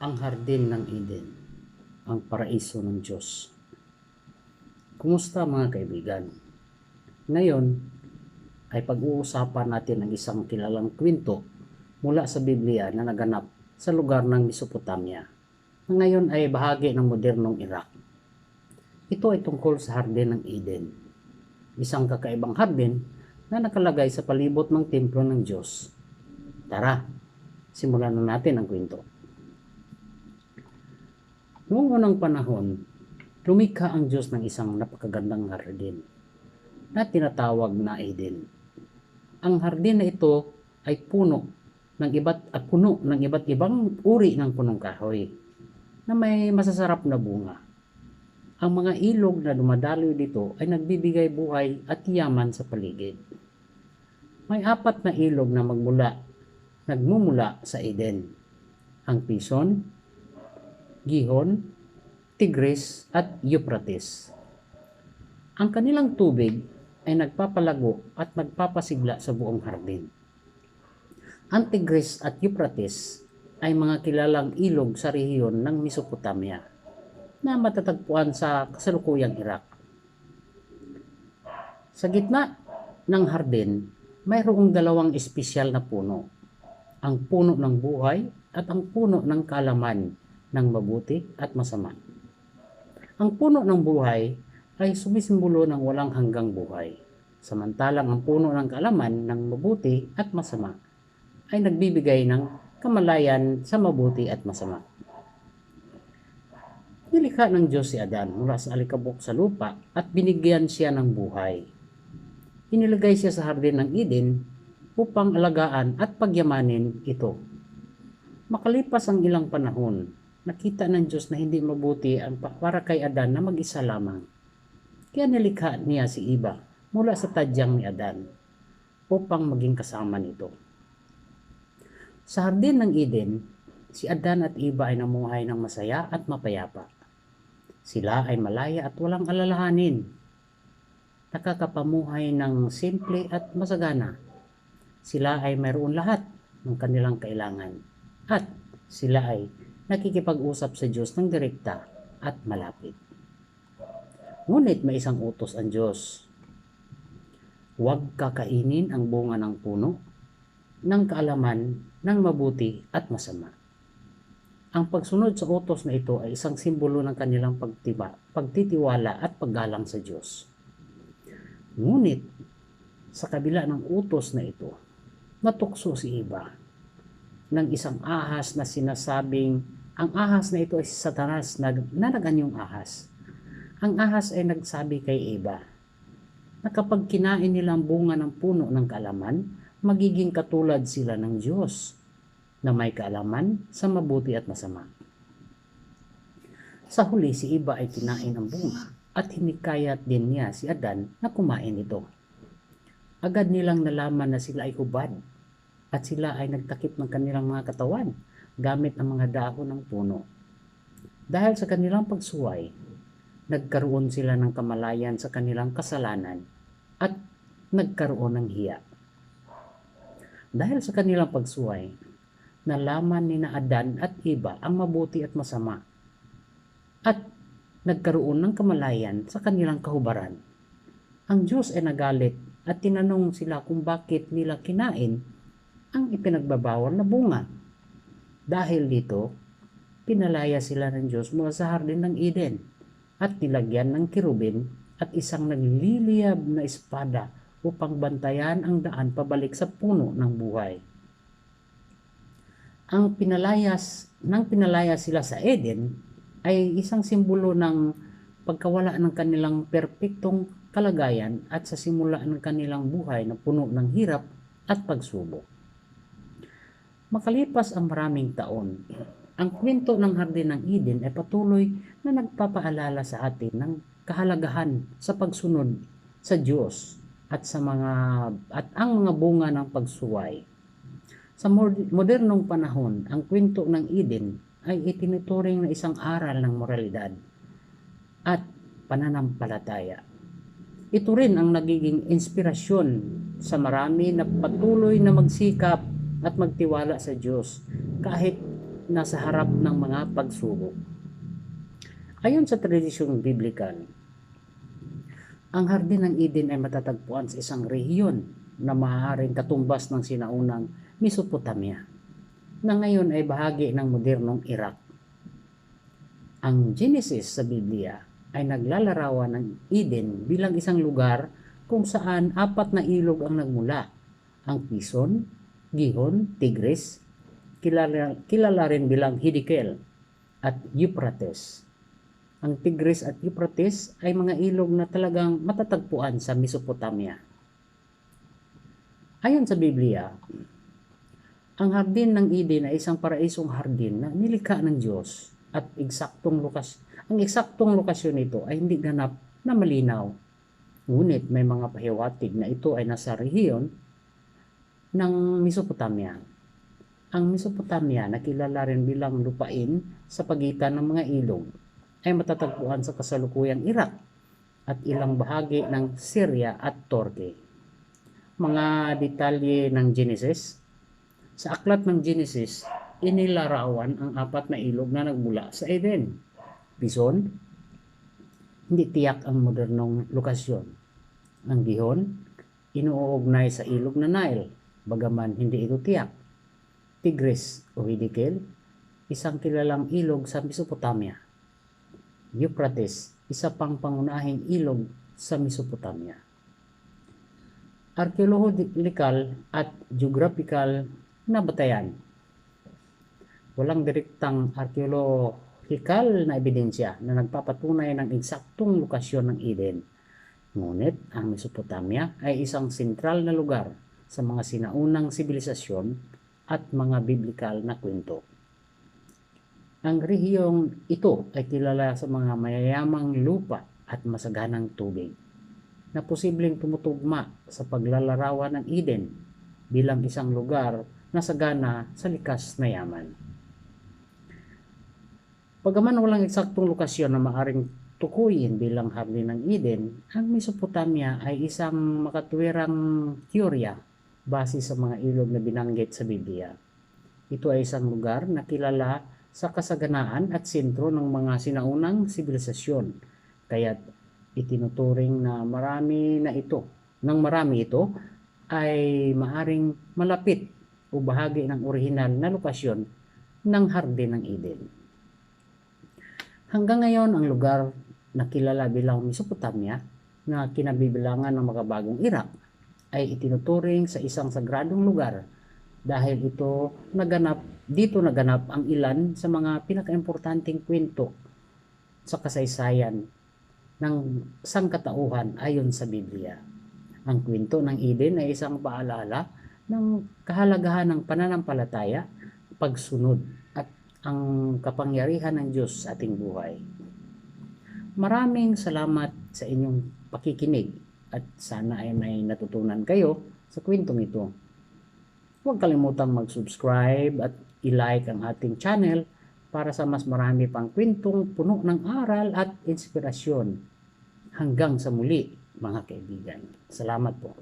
ang hardin ng Eden, ang paraiso ng Diyos. Kumusta mga kaibigan? Ngayon ay pag-uusapan natin ang isang kilalang kwento mula sa Biblia na naganap sa lugar ng Mesopotamia na ngayon ay bahagi ng modernong Iraq. Ito ay tungkol sa hardin ng Eden, isang kakaibang hardin na nakalagay sa palibot ng templo ng Diyos. Tara, simulan na natin ang kwento. Noong unang panahon, lumikha ang Diyos ng isang napakagandang hardin na tinatawag na Eden. Ang hardin na ito ay puno ng iba't at puno ng iba't ibang uri ng punong kahoy na may masasarap na bunga. Ang mga ilog na dumadaloy dito ay nagbibigay buhay at yaman sa paligid. May apat na ilog na magmula, nagmumula sa Eden. Ang Pison, Gihon, Tigris at Euphrates. Ang kanilang tubig ay nagpapalago at nagpapasigla sa buong hardin. Ang Tigris at Euphrates ay mga kilalang ilog sa rehiyon ng Mesopotamia na matatagpuan sa kasalukuyang Iraq. Sa gitna ng hardin, mayroong dalawang espesyal na puno. Ang puno ng buhay at ang puno ng kalaman ng mabuti at masama. Ang puno ng buhay ay sumisimbolo ng walang hanggang buhay. Samantalang ang puno ng kaalaman ng mabuti at masama ay nagbibigay ng kamalayan sa mabuti at masama. Nilikha ng Diyos si Adan mula sa alikabok sa lupa at binigyan siya ng buhay. Inilagay siya sa hardin ng Eden upang alagaan at pagyamanin ito. Makalipas ang ilang panahon, nakita ng Diyos na hindi mabuti ang para kay Adan na mag-isa lamang. Kaya nilikha niya si Iba mula sa tadyang ni Adan upang maging kasama nito. Sa hardin ng Eden, si Adan at Iba ay namuhay ng masaya at mapayapa. Sila ay malaya at walang alalahanin. Nakakapamuhay ng simple at masagana. Sila ay mayroon lahat ng kanilang kailangan. At sila ay nakikipag-usap sa Diyos ng direkta at malapit. Ngunit may isang utos ang Diyos. Huwag kakainin ang bunga ng puno ng kaalaman ng mabuti at masama. Ang pagsunod sa utos na ito ay isang simbolo ng kanilang pagtiba, pagtitiwala at paggalang sa Diyos. Ngunit, sa kabila ng utos na ito, natukso si Iba ng isang ahas na sinasabing ang ahas na ito ay si Satanas na nanaganyong ahas. Ang ahas ay nagsabi kay Eva na kapag kinain nilang bunga ng puno ng kaalaman, magiging katulad sila ng Diyos na may kaalaman sa mabuti at masama. Sa huli, si Iba ay kinain ang bunga at hinikayat din niya si Adan na kumain ito. Agad nilang nalaman na sila ay hubad at sila ay nagtakip ng kanilang mga katawan gamit ang mga dahon ng puno. Dahil sa kanilang pagsuway, nagkaroon sila ng kamalayan sa kanilang kasalanan at nagkaroon ng hiya. Dahil sa kanilang pagsuway, nalaman ni na Adan at Iba ang mabuti at masama at nagkaroon ng kamalayan sa kanilang kahubaran. Ang Diyos ay nagalit at tinanong sila kung bakit nila kinain ang ipinagbabawal na bunga. Dahil dito, pinalaya sila ng Diyos mula sa hardin ng Eden at nilagyan ng kirubin at isang nagliliyab na espada upang bantayan ang daan pabalik sa puno ng buhay. Ang pinalayas, nang pinalaya sila sa Eden, ay isang simbolo ng pagkawala ng kanilang perpektong kalagayan at sa simula ng kanilang buhay na puno ng hirap at pagsubok. Makalipas ang maraming taon, ang kwento ng Hardin ng Eden ay patuloy na nagpapaalala sa atin ng kahalagahan sa pagsunod sa Diyos at sa mga at ang mga bunga ng pagsuway. Sa modernong panahon, ang kwento ng Eden ay itinuturing na isang aral ng moralidad at pananampalataya. Ito rin ang nagiging inspirasyon sa marami na patuloy na magsikap at magtiwala sa Diyos kahit nasa harap ng mga pagsubok. Ayon sa tradisyong biblikal, ang Hardin ng Eden ay matatagpuan sa isang rehiyon na maaaring katumbas ng sinaunang Mesopotamia, na ngayon ay bahagi ng modernong Iraq. Ang Genesis sa Biblia ay naglalarawan ng Eden bilang isang lugar kung saan apat na ilog ang nagmula. Ang Pison, Gihon, Tigris, kilala, kilala rin bilang Hiddekel at Euphrates. Ang Tigris at Euphrates ay mga ilog na talagang matatagpuan sa Mesopotamia. Ayon sa Biblia, ang hardin ng Eden ay isang paraisong hardin na nilikha ng Diyos at eksaktong lukas ang eksaktong lokasyon nito ay hindi ganap na malinaw. Ngunit may mga pahiwatig na ito ay nasa rehiyon ng Mesopotamia. Ang Mesopotamia na kilala rin bilang lupain sa pagitan ng mga ilog ay matatagpuan sa kasalukuyang Iraq at ilang bahagi ng Syria at Turkey. Mga detalye ng Genesis Sa aklat ng Genesis, inilarawan ang apat na ilog na nagmula sa Eden. Pison, hindi tiyak ang modernong lokasyon. Ang Gihon, inuugnay sa ilog na Nile, bagaman hindi ito tiyak. Tigris o Hiddekel, isang kilalang ilog sa Mesopotamia. Euphrates, isa pang pangunahing ilog sa Mesopotamia. Arkeolohikal at geographical na batayan. Walang direktang arkeolohikal na ebidensya na nagpapatunay ng eksaktong lokasyon ng Eden. Ngunit ang Mesopotamia ay isang sentral na lugar sa mga sinaunang sibilisasyon at mga biblikal na kwento. Ang rehiyong ito ay kilala sa mga mayayamang lupa at masaganang tubig na posibleng tumutugma sa paglalarawan ng Eden bilang isang lugar na sagana sa likas na yaman. Pagaman walang eksaktong lokasyon na maaring tukuyin bilang hardin ng Eden, ang Mesopotamia ay isang makatwirang teorya base sa mga ilog na binanggit sa Biblia. Ito ay isang lugar na kilala sa kasaganaan at sentro ng mga sinaunang sibilisasyon. Kaya't itinuturing na marami na ito, ng marami ito, ay maaring malapit o bahagi ng orihinal na lokasyon ng Hardin ng Eden. Hanggang ngayon, ang lugar na kilala bilang Mesopotamia na kinabibilangan ng makabagong Iraq ay itinuturing sa isang sagradong lugar dahil ito naganap, dito naganap ang ilan sa mga pinakaimportanteng kwento sa kasaysayan ng sangkatauhan ayon sa Biblia. Ang kwento ng Eden ay isang paalala ng kahalagahan ng pananampalataya, pagsunod at ang kapangyarihan ng Diyos sa ating buhay. Maraming salamat sa inyong pakikinig at sana ay may natutunan kayo sa kwentong ito. Huwag kalimutang mag-subscribe at i-like ang ating channel para sa mas marami pang kwentong puno ng aral at inspirasyon. Hanggang sa muli, mga kaibigan. Salamat po.